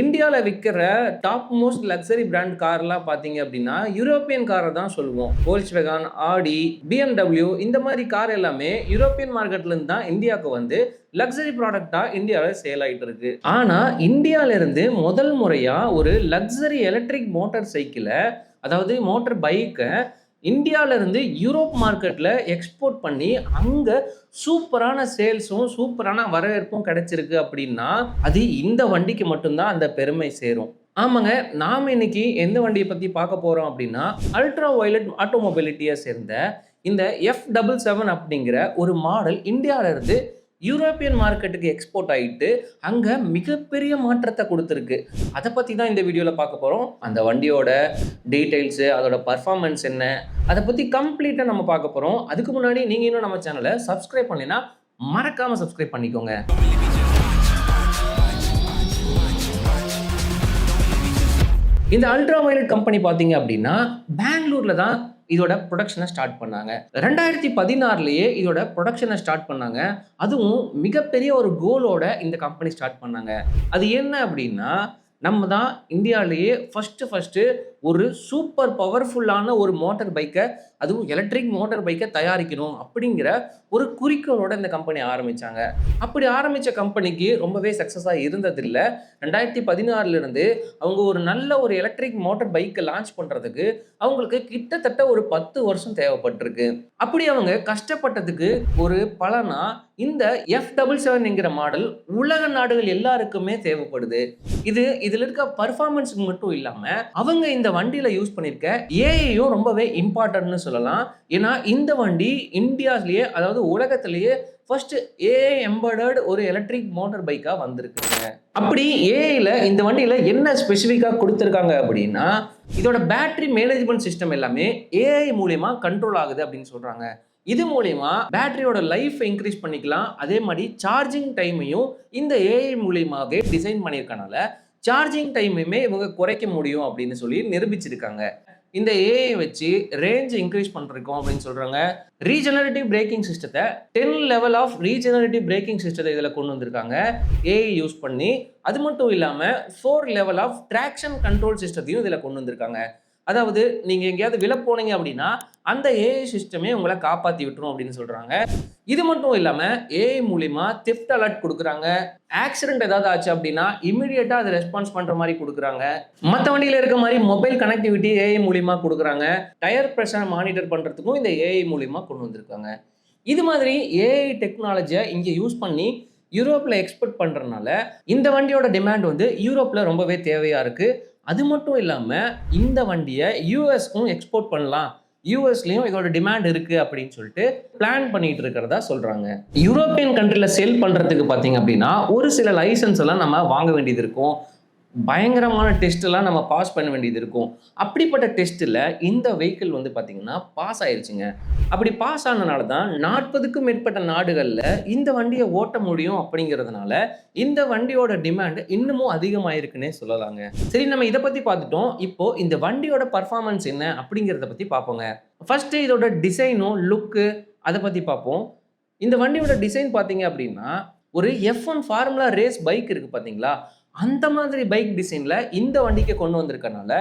இந்தியாவில் விற்கிற top most luxury brand கார்லாம் பார்த்தீங்க அப்படின்னா யூரோப்பியன் காரை தான் சொல்லுவோம். போல்ஸ் வெகான் ஆடி பிஎம்டபிள்யூ இந்த மாதிரி கார் எல்லாமே யூரோப்பியன் மார்க்கெட்லேருந்து தான் இந்தியாவுக்கு வந்து லக்ஸரி ப்ராடக்டாக இந்தியாவில் சேல் ஆகிட்டு இருக்கு. ஆனால் இந்தியாவிலேருந்து முதல் முறையாக ஒரு லக்ஸரி எலக்ட்ரிக் மோட்டார் சைக்கிளை அதாவது மோட்டார் பைக்கை இந்தியாவிலேருந்து யூரோப் மார்க்கெட்டில் எக்ஸ்போர்ட் பண்ணி அங்கே சூப்பரான சேல்ஸும் சூப்பரான வரவேற்பும் கிடைச்சிருக்கு அப்படின்னா அது இந்த வண்டிக்கு மட்டும்தான் அந்த பெருமை சேரும். ஆமாங்க நாம் இன்னைக்கு எந்த வண்டியை பற்றி பார்க்க போகிறோம் அப்படின்னா அல்ட்ரா வயலட் ஆட்டோமொபிலிட்டியை சேர்ந்த இந்த எஃப் டபுள் செவன் அப்படிங்கிற ஒரு மாடல் இந்தியாவிலேருந்து யூரோப்பியன் மார்க்கெட்டுக்கு எக்ஸ்போர்ட் ஆகிட்டு அங்கே மிகப்பெரிய மாற்றத்தை கொடுத்துருக்கு. அதை பற்றி தான் இந்த வீடியோவில் பார்க்க போகிறோம் அந்த வண்டியோட டீட்டெயில்ஸு அதோட பர்ஃபார்மன்ஸ் என்ன அதை பற்றி கம்ப்ளீட்டாக நம்ம பார்க்க போகிறோம் அதுக்கு முன்னாடி நீங்கள் இன்னும் நம்ம சேனலை சப்ஸ்கிரைப் பண்ணினா மறக்காமல் சப்ஸ்கிரைப் பண்ணிக்கோங்க. இந்த அல்ட்ரா வயலட் கம்பெனி பார்த்தீங்க அப்படின்னா பெங்களூரில் தான் இதோட ப்ரொடக்ஷனை ஸ்டார்ட் பண்ணாங்க. ரெண்டாயிரத்தி பதினாறுலேயே இதோட ப்ரொடக்ஷனை ஸ்டார்ட் பண்ணாங்க. அதுவும் மிகப்பெரிய ஒரு கோலோட இந்த கம்பெனி ஸ்டார்ட் பண்ணாங்க. அது என்ன அப்படின்னா நம்ம தான் இந்தியாவிலேயே ஃபஸ்ட்டு ஃபஸ்ட்டு ஒரு சூப்பர் பவர்ஃபுல்லான ஒரு மோட்டார் பைக்கை அதுவும் எலக்ட்ரிக் மோட்டார் பைக்கை தயாரிக்கணும் அப்படிங்கிற ஒரு குறிக்கோளோட இந்த கம்பெனி ஆரம்பித்தாங்க அப்படி ஆரம்பித்த கம்பெனிக்கு ரொம்பவே சக்ஸஸாக இருந்ததில்லை. ரெண்டாயிரத்தி பதினாறுலேருந்து அவங்க ஒரு நல்ல ஒரு எலக்ட்ரிக் மோட்டார் பைக்கை லான்ச் பண்ணுறதுக்கு அவங்களுக்கு கிட்டத்தட்ட ஒரு பத்து வருஷம் தேவைப்பட்டிருக்கு. அப்படி அவங்க கஷ்டப்பட்டதுக்கு ஒரு பலனா இந்த எஃப் டபுள் செவன்ங்கிற மாடல் உலக நாடுகள் எல்லாருக்குமே தேவைப்படுது. இது இதில் இருக்க பர்ஃபார்மன்ஸுக்கு மட்டும் இல்லாமல் அவங்க இந்த வண்டியில் யூஸ் பண்ணியிருக்க ஏஐயும் ரொம்பவே இம்பார்ட்டன்ட்னு சொல்லலாம். ஏன்னா இந்த வண்டி இந்தியாஸ்லேயே அதாவது உலகத்திலேயே ஃபர்ஸ்ட் ஏஐ எம்பர்டர்டு ஒரு எலக்ட்ரிக் மோட்டர் பைக்காக வந்திருக்குங்க அப்படி ஏஐயில் இந்த வண்டியில் என்ன ஸ்பெசிஃபிக்காக கொடுத்துருக்காங்க அப்படின்னா இதோட பேட்டரி மேனேஜ்மெண்ட் சிஸ்டம் எல்லாமே ஏஐ மூலயமா கண்ட்ரோல் ஆகுது அப்படின்னு சொல்கிறாங்க இது மூலயமா பேட்டரியோட லைஃப் இன்க்ரீஸ் பண்ணிக்கலாம். அதே மாதிரி சார்ஜிங் டைமையும் இந்த ஏஐ மூலியமாகவே டிசைன் பண்ணியிருக்கனால சார்ஜிங் டைமையுமே இவங்க குறைக்க முடியும் அப்படின்னு சொல்லி நிரூபிச்சிருக்காங்க. இந்த ஏஐ வச்சு ரேஞ்ச் இன்க்ரீஸ் பண்ணிருக்கோம் அப்படின்னு சொல்கிறாங்க ரீஜெனரேட்டிவ் பிரேக்கிங் சிஸ்டத்தை ten level of regenerative braking சிஸ்டத்தை இதில் கொண்டு வந்திருக்காங்க. ஏஐ யூஸ் பண்ணி அது மட்டும் இல்லாமல் four level of traction control சிஸ்டத்தையும் இதில் கொண்டு வந்திருக்காங்க. அதாவது நீங்கள் எங்கேயாவது விழ போனீங்க அப்படின்னா அந்த ஏஐ சிஸ்டமே உங்களை காப்பாற்றி விட்டுரும் அப்படின்னு சொல்கிறாங்க இது மட்டும் இல்லாமல் ஏஐ மூலிமா திஃப்ட் அலர்ட் கொடுக்குறாங்க. ஆக்சிடென்ட் ஏதாவது ஆச்சு அப்படின்னா இமீடியட்டாக அதை ரெஸ்பான்ஸ் பண்ணுற மாதிரி கொடுக்குறாங்க. மற்ற வண்டியில் இருக்க மாதிரி மொபைல் கனெக்டிவிட்டி ஏஐ மூலிமா கொடுக்குறாங்க. டயர் ப்ரெஷர் மானிட்டர் பண்ணுறதுக்கும் இந்த ஏஐ மூலிமா கொண்டு வந்திருக்காங்க. இது மாதிரி ஏஐ டெக்னாலஜியை இங்கே யூஸ் பண்ணி யூரோப்பில் எக்ஸ்போர்ட் பண்ணுறதுனால இந்த வண்டியோட டிமாண்ட் வந்து யூரோப்பில் ரொம்பவே தேவையாக இருக்குது அது மட்டும் இல்லாமல் இந்த வண்டியை யூஎஸ்க்கும் எக்ஸ்போர்ட் பண்ணலாம். யூஎஸ்லேயும் இதோட டிமாண்ட் இருக்குது அப்படின்னு சொல்லிட்டு பிளான் பண்ணிட்டு இருக்கிறதா சொல்கிறாங்க யூரோப்பியன் கண்ட்ரியில் செல் பண்ணுறதுக்கு பார்த்தீங்க அப்படின்னா ஒரு சில லைசன்ஸ் எல்லாம் நம்ம வாங்க வேண்டியது இருக்கும். பயங்கரமான டெஸ்ட்டெல்லாம் நம்ம பாஸ் பண்ண வேண்டியது இருக்கும். அப்படிப்பட்ட டெஸ்ட்டில் இந்த வெஹிக்கிள் வந்து பார்த்தீங்கன்னா பாஸ் ஆயிடுச்சுங்க அப்படி பாஸ் ஆனனால தான் நாற்பதுக்கும் மேற்பட்ட நாடுகளில் இந்த வண்டியை ஓட்ட முடியும் அப்படிங்கிறதுனால இந்த வண்டியோட டிமாண்ட் இன்னமும் அதிகமாயிருக்குன்னே சொல்லலாங்க. சரி நம்ம இதை பற்றி பார்த்துட்டோம். இப்போது இந்த வண்டியோட பர்ஃபார்மன்ஸ் என்ன அப்படிங்கிறத பற்றி பார்ப்போங்க. ஃபஸ்ட்டு இதோட டிசைனும் லுக்கு அதை பற்றி பார்ப்போம். இந்த வண்டியோட டிசைன் பார்த்தீங்க அப்படின்னா ஒரு F one formula race bike இருக்குது பார்த்தீங்களா அந்த மாதிரி பைக் டிசைனில் இந்த வண்டிக்கு கொண்டு வந்திருக்கனால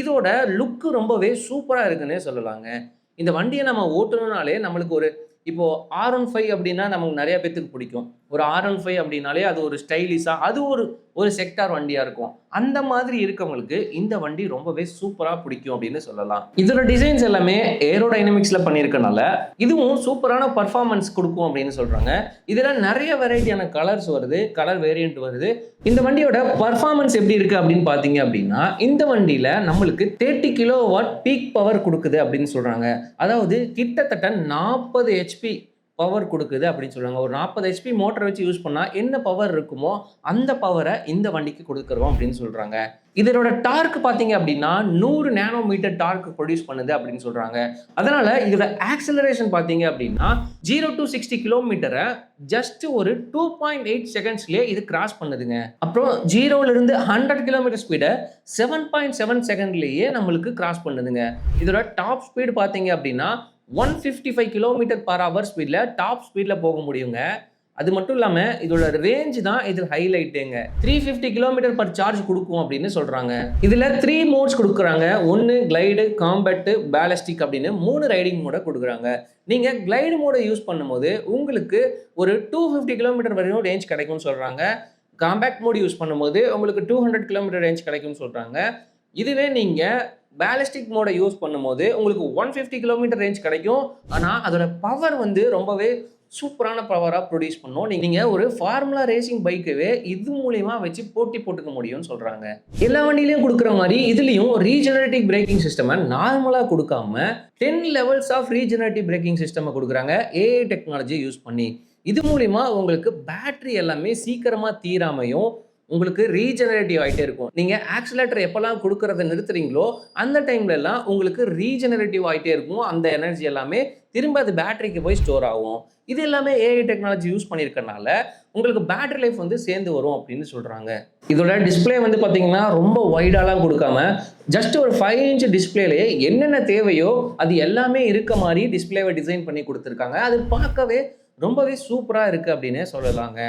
இதோட லுக்கு ரொம்பவே சூப்பராக இருக்குன்னே சொல்லலாங்க. இந்த வண்டியை நம்ம ஓட்டணும்னாலே நம்மளுக்கு ஒரு இப்போது ஆர் ஒன் ஃபைவ் அப்படின்னா நமக்கு நிறையா பேத்துக்கு பிடிக்கும். ஒரு ஆர் ஒன் ஃபைவ் அப்படின்னாலே அது ஒரு ஸ்டைலிஷாக அது ஒரு ஒரு செக்டார் வண்டியாக இருக்கும். அந்த மாதிரி இருக்கவங்களுக்கு இந்த வண்டி ரொம்பவே சூப்பராக பிடிக்கும் அப்படின்னு சொல்லலாம். இதோட டிசைன்ஸ் எல்லாமே ஏரோடைனமிக்ஸில் பண்ணியிருக்கனால இதுவும் சூப்பரான பர்ஃபார்மன்ஸ் கொடுக்கும் அப்படின்னு சொல்கிறாங்க இதில் நிறைய வெரைட்டியான கலர்ஸ் வருது கலர் வேரியண்ட் வருது. இந்த வண்டியோட பர்ஃபார்மன்ஸ் எப்படி இருக்குது அப்படின்னு பார்த்தீங்க அப்படின்னா இந்த வண்டியில் நம்மளுக்கு thirty kilowatt peak power கொடுக்குது அப்படின்னு சொல்கிறாங்க அதாவது கிட்டத்தட்ட நாற்பது ஹெச்பி பவர் கொடுக்குது அப்படின்னு சொல்லுவாங்க. ஒரு நாற்பது ஹெச்பி மோட்டர் வச்சு யூஸ் பண்ணால் என்ன பவர் இருக்குமோ அந்த பவரை இந்த வண்டிக்கு கொடுக்குறோம் அப்படின்னு சொல்கிறாங்க இதனோட டார்க் பார்த்தீங்க அப்படின்னா நூறு நேனோ மீட்டர் டார்க் ப்ரொடியூஸ் பண்ணுது அப்படின்னு சொல்கிறாங்க அதனால் இதோட ஆக்சலரேஷன் பார்த்தீங்க அப்படின்னா ஜீரோ டு சிக்ஸ்டி கிலோமீட்டரை ஜஸ்ட் ஒரு டூ பாயிண்ட் எயிட் செகண்ட்ஸ்லேயே இது கிராஸ் பண்ணுதுங்க. அப்புறம் ஜீரோலேருந்து ஹண்ட்ரட் கிலோமீட்டர் ஸ்பீடை செவன் பாயிண்ட் செவன் செகண்ட்லேயே நம்மளுக்கு கிராஸ் பண்ணுதுங்க. இதோட டாப் ஸ்பீடு பார்த்தீங்க அப்படின்னா one fifty five kilometre per hour ஸ்பீடில் டாப் ஸ்பீடில் போக முடியுங்க. அது மட்டும் இல்லாமல் இதோட ரேஞ்ச் தான் இதில் ஹைலைட்டுங்க three fifty kilometre per charge கொடுக்கும் அப்படின்னு சொல்கிறாங்க இதில் த்ரீ மோட்ஸ் கொடுக்குறாங்க. ஒன்று கிளைடு காம்பேட்டு பேலஸ்டிக் அப்படின்னு மூணு ரைடிங் மோட கொடுக்குறாங்க. நீங்கள் கிளைடு மோடை யூஸ் பண்ணும்போது உங்களுக்கு ஒரு டூ ஃபிஃப்டி கிலோமீட்டர் வரையும் ரேஞ்ச் கிடைக்கும்னு சொல்கிறாங்க காம்பேக்ட் மோடு யூஸ் பண்ணும்போது உங்களுக்கு டூ ஹண்ட்ரட் கிலோமீட்டர் ரேஞ்ச் கிடைக்கும்னு சொல்கிறாங்க இதுவே நீங்கள் பேலஸ்டிக் மோடை யூஸ் பண்ணும்போது உங்களுக்கு ஒன் ஃபிஃப்டி கிலோமீட்டர் ரேஞ்ச் கிடைக்கும். ஆனால் அதோட பவர் வந்து ரொம்பவே சூப்பரான பவராக ப்ரொடியூஸ் பண்ணும். நீங்கள் ஒரு ஃபார்முலா ரேசிங் பைக்கவே இது மூலியமா வச்சு போட்டி போட்டுக்க முடியும்னு சொல்கிறாங்க எல்லா வண்டியிலையும் கொடுக்குற மாதிரி இதுலேயும் ரீஜெனரேட்டிவ் பிரேக்கிங் சிஸ்டமை நார்மலாக கொடுக்காம ten levels of regenerative braking சிஸ்டமை கொடுக்குறாங்க. ஏஐ டெக்னாலஜி யூஸ் பண்ணி. இது மூலிமா உங்களுக்கு பேட்டரி எல்லாமே சீக்கிரமாக தீராமையும் உங்களுக்கு ரீஜெனரேட்டிவ் ஆகிட்டே இருக்கும். நீங்கள் ஆக்சிலேட்டர் எப்போல்லாம் கொடுக்கறத நிறுத்துறீங்களோ அந்த டைம்ல எல்லாம் உங்களுக்கு ரீஜெனரேட்டிவ் ஆகிட்டே இருக்கும். அந்த எனர்ஜி எல்லாமே திரும்ப அது பேட்டரிக்கு போய் ஸ்டோர் ஆகும். இது எல்லாமே ஏஐ டெக்னாலஜி யூஸ் பண்ணியிருக்கனால உங்களுக்கு பேட்டரி லைஃப் வந்து சேர்ந்து வரும் அப்படின்னு சொல்கிறாங்க இதோட டிஸ்பிளே வந்து பார்த்தீங்கன்னா ரொம்ப வைடாலாம் கொடுக்காம ஜஸ்ட் ஒரு ஃபைவ் இன்ச் டிஸ்பிளேலே என்னென்ன தேவையோ அது எல்லாமே இருக்க மாதிரி டிஸ்பிளேவை டிசைன் பண்ணி கொடுத்துருக்காங்க. அது பார்க்கவே ரொம்பவே சூப்பராக இருக்குது அப்படின்னே சொல்லலாங்க.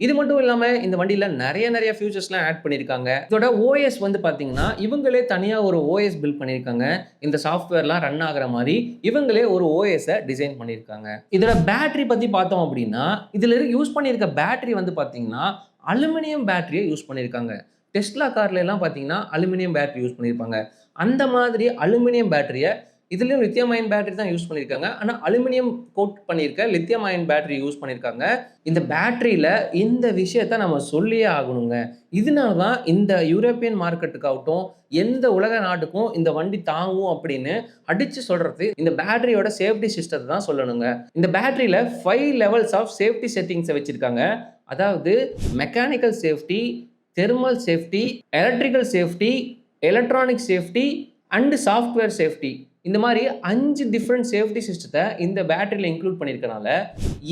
இது மட்டும் இல்லாமல் இந்த வண்டியில் நிறைய நிறைய ஃபியூச்சர்ஸ்லாம் ஆட் பண்ணியிருக்காங்க இதோட ஓஎஸ் வந்து பார்த்தீங்கன்னா இவங்களே தனியாக ஒரு ஓஎஸ் பில்ட் பண்ணியிருக்காங்க இந்த சாஃப்ட்வேர்லாம் ரன் ஆகிற மாதிரி இவங்களே ஒரு ஓஎஸை டிசைன் பண்ணியிருக்காங்க இதோட பேட்டரி பற்றி பார்த்தோம் அப்படின்னா இதில் யூஸ் பண்ணியிருக்க பேட்டரி வந்து பார்த்தீங்கன்னா அலுமினியம் பேட்டரியை யூஸ் பண்ணியிருக்காங்க டெஸ்ட்லா கார்ல எல்லாம் பார்த்தீங்கன்னா அலுமினியம் பேட்டரி யூஸ் பண்ணியிருப்பாங்க அந்த மாதிரி அலுமினியம் பேட்டரியை இதுலேயும் லித்தியம் அயன் பேட்டரி தான் யூஸ் பண்ணியிருக்காங்க ஆனால் அலுமினியம் கோட் பண்ணியிருக்க லித்தியம் அயன் பேட்டரி யூஸ் பண்ணியிருக்காங்க இந்த பேட்டரியில் இந்த விஷயத்த நம்ம சொல்லியே ஆகணுங்க. இதனால தான் இந்த யூரோப்பியன் மார்க்கெட்டுக்காகட்டும் எந்த உலக நாட்டுக்கும் இந்த வண்டி தாங்கும் அப்படின்னு அடித்து சொல்கிறது இந்த பேட்டரியோட சேஃப்டி சிஸ்டத்தை தான் சொல்லணுங்க. இந்த பேட்டரியில் ஃபைவ் லெவல்ஸ் ஆஃப் சேஃப்டி செட்டிங்ஸை வச்சுருக்காங்க. அதாவது mechanical safety thermal safety electrical safety electronic safety and software safety இந்த மாதிரி அஞ்சு டிஃப்ரெண்ட் சேஃப்டி சிஸ்டத்தை இந்த பேட்டரியில் இன்க்ளூட் பண்ணியிருக்கனால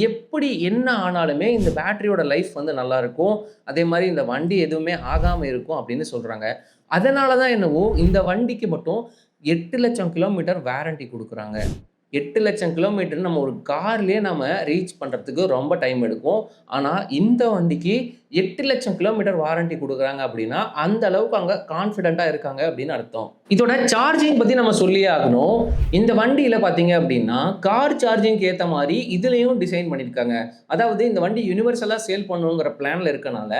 எப்படி என்ன ஆனாலுமே இந்த பேட்டரியோட லைஃப் வந்து நல்லாயிருக்கும் அதே மாதிரி இந்த வண்டி எதுவுமே ஆகாமல் இருக்கும் அப்படின்னு சொல்கிறாங்க அதனால தான் என்னவோ இந்த வண்டிக்கு மட்டும் எட்டு லட்சம் கிலோமீட்டர் வாரண்டி கொடுக்குறாங்க. எட்டு லட்சம் கிலோமீட்டர் நம்ம ஒரு கார்லேயே நம்ம ரீச் பண்ணுறதுக்கு ரொம்ப டைம் எடுக்கும். ஆனால் இந்த வண்டிக்கு எட்டு லட்சம் கிலோமீட்டர் வாரண்டி கொடுக்குறாங்க அப்படின்னா அந்த அளவுக்கு அங்கே கான்ஃபிடென்ட்டாக இருக்காங்க அப்படின்னு அர்த்தம். இதோட சார்ஜிங் பற்றி நம்ம சொல்லியே ஆகணும். இந்த வண்டியில் பார்த்தீங்க அப்படின்னா கார் சார்ஜிங்க்கு ஏற்ற மாதிரி இதுலேயும் டிசைன் பண்ணியிருக்காங்க அதாவது இந்த வண்டி யூனிவர்சலாக சேல் பண்ணணுங்கிற பிளானில் இருக்கனால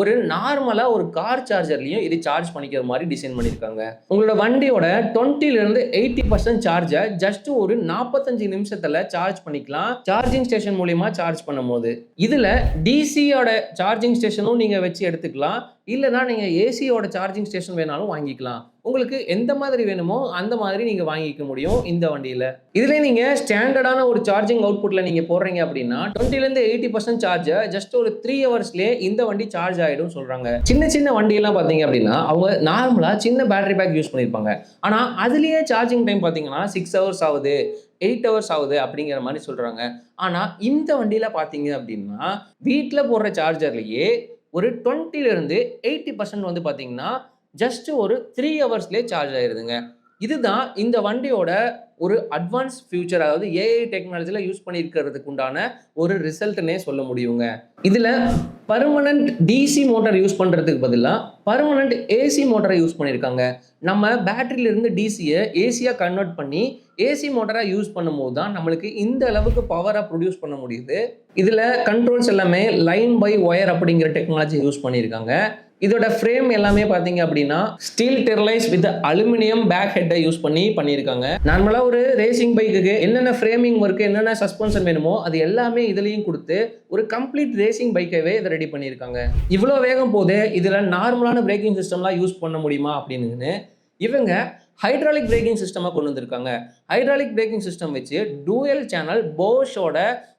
ஒரு நார்மலாக ஒரு கார் சார்ஜர்லையும் இது சார்ஜ் பண்ணிக்கிற மாதிரி டிசைன் பண்ணியிருக்காங்க. உங்களோட வண்டியோட டுவெண்ட்டிலேருந்து எயிட்டி பர்சன்ட் சார்ஜை ஜஸ்ட் ஒரு நாற்பத்தஞ்சு நிமிஷத்தில் சார்ஜ் பண்ணிக்கலாம். சார்ஜிங் ஸ்டேஷன் மூலியமாக சார்ஜ் பண்ணும்போது. இதில் டிசியோட சார்ஜிங் ஸ்டேஷனும் நீங்கள் வச்சு எடுத்துக்கலாம். இல்லைனா நீங்கள் ஏசியோட சார்ஜிங் ஸ்டேஷன் வேணாலும் வாங்கிக்கலாம். உங்களுக்கு எந்த மாதிரி வேணுமோ அந்த மாதிரி நீங்கள் வாங்கிக்க முடியும் இந்த வண்டியில். இதுலேயே நீங்கள் ஸ்டாண்டர்டான ஒரு சார்ஜிங் அவுட்புட்டில் நீங்கள் போடுறீங்க அப்படின்னா டுவெண்ட்டிலேருந்து எயிட்டி பர்சன்ட் சார்ஜை ஜஸ்ட் ஒரு த்ரீ ஹவர்ஸ்லேயே இந்த வண்டி சார்ஜ் ஆகிடும் சொல்கிறாங்க சின்ன சின்ன வண்டியெல்லாம் பார்த்தீங்க அப்படின்னா அவங்க நார்மலாக சின்ன பேட்டரி பேக் யூஸ் பண்ணியிருப்பாங்க ஆனால் அதுலேயே சார்ஜிங் டைம் பார்த்தீங்கன்னா சிக்ஸ் ஹவர்ஸ் ஆகுது எயிட் ஹவர்ஸ் ஆகுது அப்படிங்கிற மாதிரி சொல்கிறாங்க ஆனால் இந்த வண்டியில் பார்த்தீங்க அப்படின்னா வீட்டில் போடுற சார்ஜர்லேயே ஒரு டுவெண்ட்டிலேருந்து எயிட்டி பர்சன்ட் வந்து பார்த்தீங்கன்னா ஜஸ்ட் ஒரு த்ரீ ஹவர்ஸ்லேயே சார்ஜ் ஆயிருதுங்க. இதுதான் இந்த வண்டியோட ஒரு அட்வான்ஸ் ஃபியூச்சர் அதாவது ஏஐ டெக்னாலஜியில் யூஸ் பண்ணியிருக்கிறதுக்கு உண்டான ஒரு ரிசல்ட்னே சொல்ல முடியுங்க. இதில் பர்மனண்ட் டிசி மோட்டர் யூஸ் பண்ணுறதுக்கு பதிலாக பர்மனண்ட் ஏசி மோட்டரை யூஸ் பண்ணியிருக்காங்க. நம்ம பேட்டரியிலிருந்து டிசியை ஏசியாக கன்வெர்ட் பண்ணி ஏசி மோட்டராக யூஸ் பண்ணும்போது தான் நம்மளுக்கு இந்த அளவுக்கு பவராக ப்ரொடியூஸ் பண்ண முடியுது. இதில் கண்ட்ரோல்ஸ் எல்லாமே லைன் பை ஒயர் அப்படிங்கிற டெக்னாலஜி யூஸ் பண்ணியிருக்காங்க. இதோட ஃப்ரேம் எல்லாமே பார்த்தீங்க அப்படின்னா steel trellis with aluminium back ஹெட்டை use பண்ணி பண்ணியிருக்காங்க. நார்மலாக ஒரு ரேசிங் பைக்குக்கு என்னென்ன ஃப்ரேமிங் ஒர்க்கு என்னென்ன சஸ்பென்ஷன் வேணுமோ அது எல்லாமே இதுலேயும் கொடுத்து ஒரு கம்ப்ளீட் ரேசிங் பைக்கவே இதை ரெடி பண்ணியிருக்காங்க. இவ்வளோ வேகம் போது இதில் நார்மலான பிரேக்கிங் சிஸ்டம்லாம் யூஸ் பண்ண முடியுமா அப்படின்னு இவங்க ஹைட்ராலிக் பிரேக்கிங் சிஸ்டமாக கொண்டு வந்திருக்காங்க. ஹைட்ராலிக் பிரேக்கிங் சிஸ்டம் வச்சு டூயல் சேனல் போஷோட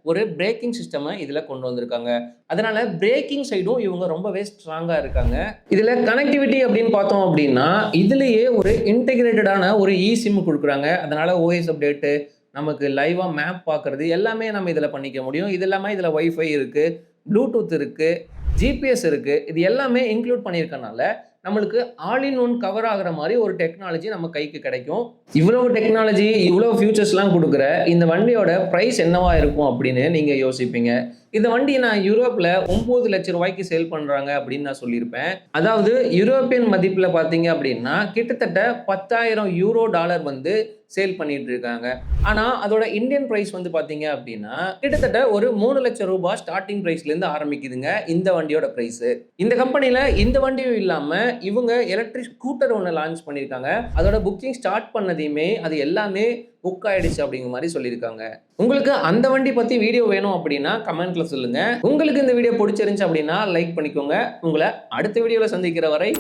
ஒரு பிரேக்கிங் சிஸ்டமை இதில் கொண்டு வந்திருக்காங்க. அதனால பிரேக்கிங் சைடும் இவங்க ரொம்பவே ஸ்ட்ராங்காக இருக்காங்க. இதில் கனெக்டிவிட்டி அப்படின்னு பார்த்தோம் அப்படின்னா இதுலேயே ஒரு இன்டெகிரேட்டடான ஒரு இ சிம் கொடுக்குறாங்க. அதனால ஓஎஸ் அப்டேட்டு நமக்கு லைவாக மேப் பார்க்குறது எல்லாமே நம்ம இதில் பண்ணிக்க முடியும். இது எல்லாமே இதில் ஒய்ஃபை இருக்குது ப்ளூடூத் இருக்குது ஜிபிஎஸ் இருக்குது இது எல்லாமே இன்க்ளூட் பண்ணியிருக்கனால நம்மளுக்கு ஆல் இன் ஒன் கவர் ஆகுற மாதிரி ஒரு டெக்னாலஜி நம்ம கைக்கு கிடைக்கும். இவ்வளவு டெக்னாலஜி இவ்வளோ ஃபியூச்சர்ஸ்லாம் கொடுக்குற இந்த வண்டியோட ப்ரைஸ் என்னவா இருக்கும் அப்படின்னு நீங்கள் யோசிப்பீங்க. இந்த வண்டியை நான் யூரோப்பில் ஒம்பது லட்சம் ரூபாய்க்கு சேல் பண்ணுறாங்க அப்படின்னு நான் சொல்லியிருப்பேன். அதாவது யூரோப்பியன் மதிப்பில் பார்த்தீங்க அப்படின்னா கிட்டத்தட்ட பத்தாயிரம் யூரோ டாலர் வந்து சேல் பண்ணிட்டு இருக்காங்க. ஆனால் அதோட இந்தியன் ப்ரைஸ் வந்து பார்த்தீங்க அப்படின்னா கிட்டத்தட்ட ஒரு மூணு லட்சம் ரூபாய் ஸ்டார்டிங் ப்ரைஸ்லேருந்து ஆரம்பிக்குதுங்க இந்த வண்டியோட ப்ரைஸு இந்த கம்பெனியில் இந்த வண்டியும் இல்லாமல் இவங்க எலக்ட்ரிக் ஸ்கூட்டர் ஒன்று லான்ச் பண்ணியிருக்காங்க. அதோட புக்கிங் ஸ்டார்ட் பண்ணதையுமே அது எல்லாமே புக் ஆயிடுச்சு அப்படிங்கிற மாதிரி சொல்லியிருக்காங்க. உங்களுக்கு அந்த வண்டி பற்றி வீடியோ வேணும் அப்படின்னா கமெண்ட்ல சொல்லுங்க. உங்களுக்கு இந்த வீடியோ பிடிச்சிருந்துச்சு அப்படின்னா லைக் பண்ணிக்கோங்க. உங்களை அடுத்த வீடியோவில் சந்திக்கிற வரை